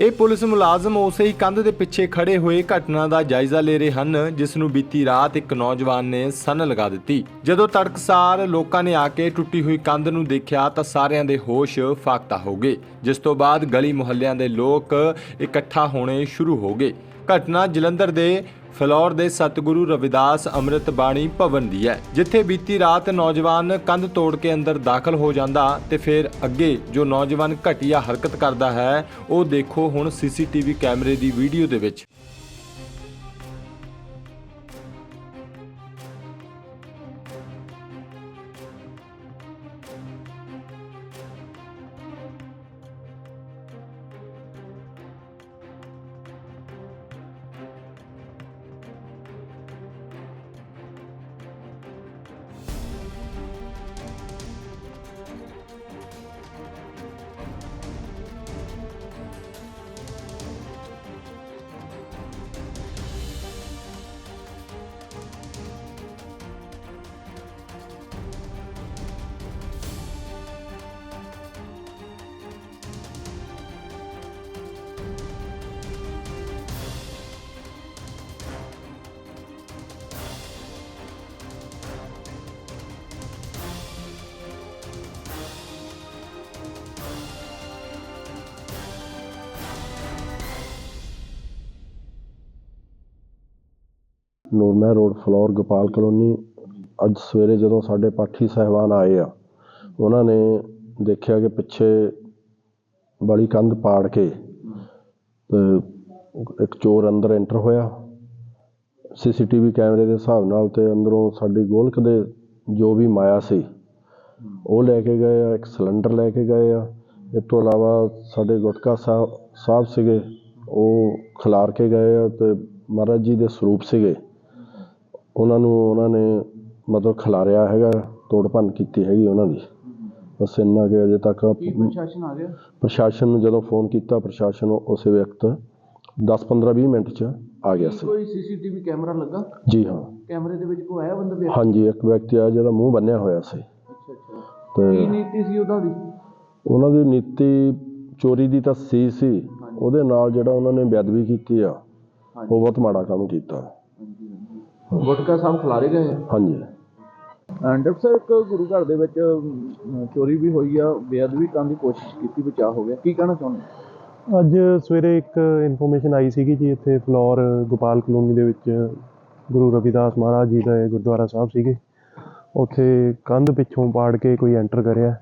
ਇਹ ਪੁਲਿਸ ਮੁਲਾਜ਼ਮ ਉਸੇ ਹੀ ਕੰਧ ਦੇ ਪਿੱਛੇ ਖੜੇ ਹੋਏ ਘਟਨਾ ਦਾ ਜਾਇਜ਼ਾ ਲੈ ਰਹੇ ਹਨ, ਜਿਸ ਨੂੰ ਬੀਤੀ ਰਾਤ ਇੱਕ ਨੌਜਵਾਨ ਨੇ ਸੰਨ ਲਗਾ ਦਿੱਤੀ। ਜਦੋਂ ਤੜਕਸਾਰ ਲੋਕਾਂ ਨੇ ਆ ਕੇ ਟੁੱਟੀ ਹੋਈ ਕੰਧ ਨੂੰ ਦੇਖਿਆ ਤਾਂ ਸਾਰਿਆਂ ਦੇ ਹੋਸ਼ ਫਾਕਤਾ ਹੋ ਗਏ, ਜਿਸ ਤੋਂ ਬਾਅਦ ਗਲੀ ਮੁਹੱਲਿਆਂ ਦੇ ਲੋਕ ਇਕੱਠਾ ਹੋਣੇ ਸ਼ੁਰੂ ਹੋ ਗਏ। ਘਟਨਾ ਜਲੰਧਰ ਦੇ ਫਲੌਰ ਦੇ ਸਤਿਗੁਰੂ ਰਵਿਦਾਸ ਅੰਮ੍ਰਿਤ ਬਾਣੀ ਭਵਨ ਦੀ ਹੈ। ਜਿੱਥੇ ਬੀਤੀ ਰਾਤ ਨੌਜਵਾਨ ਕੰਧ ਤੋੜ ਕੇ ਅੰਦਰ ਦਾਖਲ ਹੋ ਜਾਂਦਾ ਤੇ ਫਿਰ ਅੱਗੇ ਜੋ ਨੌਜਵਾਨ ਘਟੀਆ ਹਰਕਤ ਕਰਦਾ ਹੈ, ਉਹ ਦੇਖੋ ਹੁਣ ਸੀਸੀਟੀਵੀ ਕੈਮਰੇ ਦੀ ਵੀਡੀਓ ਦੇ ਵਿੱਚ। Nurmahal road, Phillaur, Gopal colony. ਅੱਜ ਸਵੇਰੇ ਜਦੋਂ ਸਾਡੇ ਪਾਠੀ ਸਹਿਬਾਨ ਆਏ ਆ, ਉਹਨਾਂ ਨੇ ਦੇਖਿਆ ਕਿ ਪਿੱਛੇ ਵਾਲੀ ਕੰਧ ਪਾੜ ਕੇ ਤੇ ਇੱਕ ਚੋਰ ਅੰਦਰ ਐਂਟਰ ਹੋਇਆ। ਸੀਸੀਟੀਵੀ ਕੈਮਰੇ ਦੇ ਹਿਸਾਬ ਨਾਲ ਤੇ ਅੰਦਰੋਂ ਸਾਡੀ ਗੋਲਕ ਦੇ ਜੋ ਵੀ ਮਾਇਆ ਸੀ, ਉਹ ਲੈ ਕੇ ਗਏ ਆ, ਇੱਕ ਸਿਲੰਡਰ ਲੈ ਕੇ ਗਏ ਆ। ਇਸ ਤੋਂ ਇਲਾਵਾ ਸਾਡੇ ਗੁਟਕਾ ਸਾਹਿਬ ਸਾਹਿਬ ਸੀਗੇ, ਉਹ ਖਿਲਾਰ ਕੇ ਗਏ ਆ ਤੇ ਮਹਾਰਾਜ ਜੀ ਦੇ ਸਰੂਪ ਸੀਗੇ। ਉਹਨਾਂ ਨੂੰ ਉਹਨਾਂ ਨੇ ਮਤਲਬ ਖਿਲਾਰਿਆ ਹੈਗਾ ਤੋੜ ਭੰਨ ਕੀਤੀ ਹੈਗੀ ਉਹਨਾਂ ਦੀ। ਬਸ ਇੰਨਾ ਕਿ ਅਜੇ ਤੱਕ ਪ੍ਰਸ਼ਾਸਨ ਆ ਗਿਆ? ਪ੍ਰਸ਼ਾਸਨ ਨੂੰ ਜਦੋਂ ਫੋਨ ਕੀਤਾ ਪ੍ਰਸ਼ਾਸਨ ਉਸੇ ਵਕਤ 10 15 20 ਮਿੰਟ ਚ ਆ ਗਿਆ ਸੀ। ਕੋਈ ਸੀਸੀਟੀਵੀ ਕੈਮਰਾ ਲੱਗਾ? ਜੀ ਹਾਂ। ਕੈਮਰੇ ਦੇ ਵਿੱਚ ਕੋਈ ਆਇਆ ਬੰਦਾ ਵੀ? ਹਾਂਜੀ ਇੱਕ ਵਿਅਕਤੀ ਆ ਜਿਹਦਾ ਮੂੰਹ ਬੰਨਿਆ ਹੋਇਆ ਸੀ। ਅੱਛਾ ਅੱਛਾ। ਕੀ ਤੇ ਨੀਤੀ ਸੀ ਉਹਦਾ ਦੀ? ਉਹਨਾਂ ਦੀ ਨੀਤੀ ਚੋਰੀ ਦੀ ਤਾਂ ਸੀ ਸੀ। ਉਹਦੇ ਨਾਲ ਜਿਹੜਾ ਉਹਨਾਂ ਨੇ ਬੇਅਦਬੀ ਕੀਤੀ ਆ ਉਹ ਬਹੁਤ ਮਾੜਾ ਕੰਮ ਕੀਤਾ। ਗੁਟਕਾ ਸਾਹਿਬ ਖਿਲਾਰੇ ਗਏ ਹਾਂਜੀ। ਡਾਕਟਰ ਸਾਹਿਬ ਇੱਕ ਗੁਰੂ ਘਰ ਦੇ ਵਿੱਚ ਅਮ, ਚੋਰੀ ਵੀ ਹੋਈ ਆ ਬੇਅਦਬੀ ਕਰਨ ਦੀ ਕੋਸ਼ਿਸ਼ ਕੀਤੀ ਬਚਾਅ ਹੋ ਗਿਆ। ਕੀ ਕਹਿਣਾ ਚਾਹੁੰਦੇ ਅੱਜ ਸਵੇਰੇ ਇੱਕ ਇਨਫੋਰਮੇਸ਼ਨ ਆਈ ਸੀਗੀ ਜੀ ਇੱਥੇ ਫਲੋਰ ਗੋਪਾਲ ਕਲੋਨੀ ਦੇ ਵਿੱਚ ਗੁਰੂ ਰਵਿਦਾਸ ਮਹਾਰਾਜ ਜੀ ਦਾ ਇਹ ਗੁਰਦੁਆਰਾ ਸਾਹਿਬ ਸੀਗੇ। ਉੱਥੇ ਕੰਧ ਪਿੱਛੋਂ ਪਾੜ ਕੇ ਕੋਈ ਐਂਟਰ ਕਰਿਆ।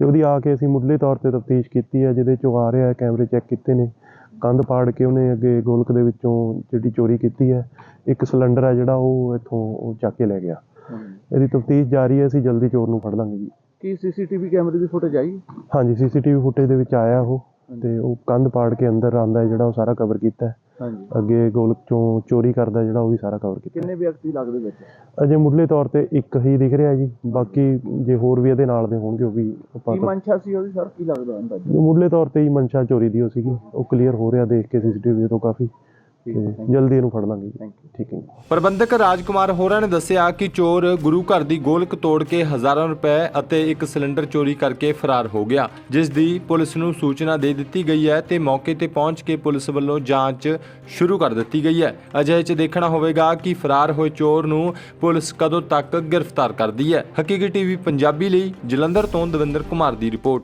ਤੇ ਉਹਦੀ ਆ ਕੇ ਅਸੀਂ ਮੁੱਢਲੇ ਤੌਰ ਤੇ ਤਫਤੀਸ਼ ਕੀਤੀ ਹੈ ਜਿਹਦੇ ਚੋਂ ਆ ਰਿਹਾ ਹੈ ਕੈਮਰੇ ਚੈੱਕ ਕੀਤੇ ਨੇ। ਕੰਧ ਪਾੜ ਕੇ ਉਹਨੇ ਅੱਗੇ ਗੋਲਕ ਦੇ ਵਿੱਚੋਂ ਜਿਹੜੀ ਚੋਰੀ ਕੀਤੀ ਹੈ ਇੱਕ ਸਿਲੰਡਰ ਹੈ ਜਿਹੜਾ ਉਹ ਇੱਥੋਂ ਉਹ ਚੱਕ ਕੇ ਲੈ ਗਿਆ। ਇਹਦੀ ਤਫਤੀਸ਼ ਜਾਰੀ ਹੈ ਅਸੀਂ ਜਲਦੀ ਚੋਰ ਨੂੰ ਫੜ ਲਾਂਗੇ ਜੀ। ਕੀ ਸੀਸੀਟੀਵੀ ਕੈਮਰੇ ਦੀ ਫੁਟੇਜ ਆਈ? ਹਾਂਜੀ ਸੀਸੀਟੀਵੀ ਫੁਟੇਜ ਦੇ ਵਿੱਚ ਆਇਆ ਉਹ। ਤੇ ਉਹ ਕੰਧ ਪਾੜ ਕੇ ਅੰਦਰ ਆਂਦਾ ਜਿਹੜਾ ਉਹ ਸਾਰਾ ਕਵਰ ਕੀਤਾ ਹੈ। ਹਾਂਜੀ। ਅੱਗੇ ਗੋਲਕ ਚੋਂ ਚੋਰੀ ਕਰਦਾ ਜਿਹੜਾ ਉਹ ਵੀ ਸਾਰਾ ਕਵਰ ਕੀਤਾ ਕਿੰਨੇ ਵਿਅਕਤੀ ਲੱਗਦੇ ਵਿੱਚ? ਅਜੇ ਮੁੱਢਲੇ ਤੌਰ ਤੇ ਇੱਕ ਹੀ ਦਿਖ ਰਿਹਾ ਜੀ। ਬਾਕੀ ਜੇ ਹੋਰ ਵੀ ਇਹਦੇ ਨਾਲ ਦੇ ਹੋਣਗੇ ਉਹ ਵੀ ਆਪਾਂ ਕੀ ਮਨਸ਼ਾ ਸੀ ਉਹਦੀ ਸਰ? ਕੀ ਲੱਗਦਾ ਅੰਦਾਜ਼ਾ ਮੁੱਢਲੇ ਤੌਰ ਤੇ ਹੀ ਮਨਸ਼ਾ ਚੋਰੀ ਦੀ ਉਹ ਸੀਗੀ। ਉਹ ਕਲੀਅਰ ਹੋ ਰਿਹਾ ਦੇਖ ਕੇ ਸੀਸੀਟੀਵੀ ਤੋਂ ਕਾਫੀ। ਤੇ ਜਲਦੀ ਇਹਨੂੰ ਫੜ ਲਾਂਗੇ ਜੀ। ਥੈਂਕ ਯੂ ਠੀਕ ਹੈ ਜੀ। ਪ੍ਰਬੰਧਕ ਰਾਜਕੁਮਾਰ ਹੋਰਾਂ ਨੇ ਦੱਸਿਆ ਕਿ ਚੋਰ ਗੁਰੂ ਘਰ ਦੀ ਗੋਲਕ ਤੋੜ ਕੇ ਹਜ਼ਾਰਾਂ ਰੁਪਏ ਅਤੇ ਇੱਕ ਸਿਲੰਡਰ ਚੋਰੀ ਕਰਕੇ ਫਰਾਰ ਹੋ ਗਿਆ ਜਿਸ ਦੀ ਪੁਲਿਸ ਨੂੰ ਸੂਚਨਾ ਦੇ ਦਿੱਤੀ ਗਈ ਹੈ ਤੇ ਮੌਕੇ ਤੇ ਪਹੁੰਚ ਕੇ ਪੁਲਿਸ ਵੱਲੋਂ ਜਾਂਚ ਸ਼ੁਰੂ ਕਰ ਦਿੱਤੀ ਗਈ ਹੈ। ਅਜੇ ਚ ਦੇਖਣਾ ਹੋਵੇਗਾ ਕਿ ਫਰਾਰ ਹੋਏ ਚੋਰ ਨੂੰ ਪੁਲਿਸ ਕਦੋਂ ਤੱਕ ਗ੍ਰਿਫਤਾਰ ਕਰਦੀ ਹੈ। ਹਕੀਕੀ ਟੀਵੀ ਪੰਜਾਬੀ ਲਈ ਜਲੰਧਰ ਤੋਂ ਦਵਿੰਦਰ ਕੁਮਾਰ ਦੀ ਰਿਪੋਰਟ।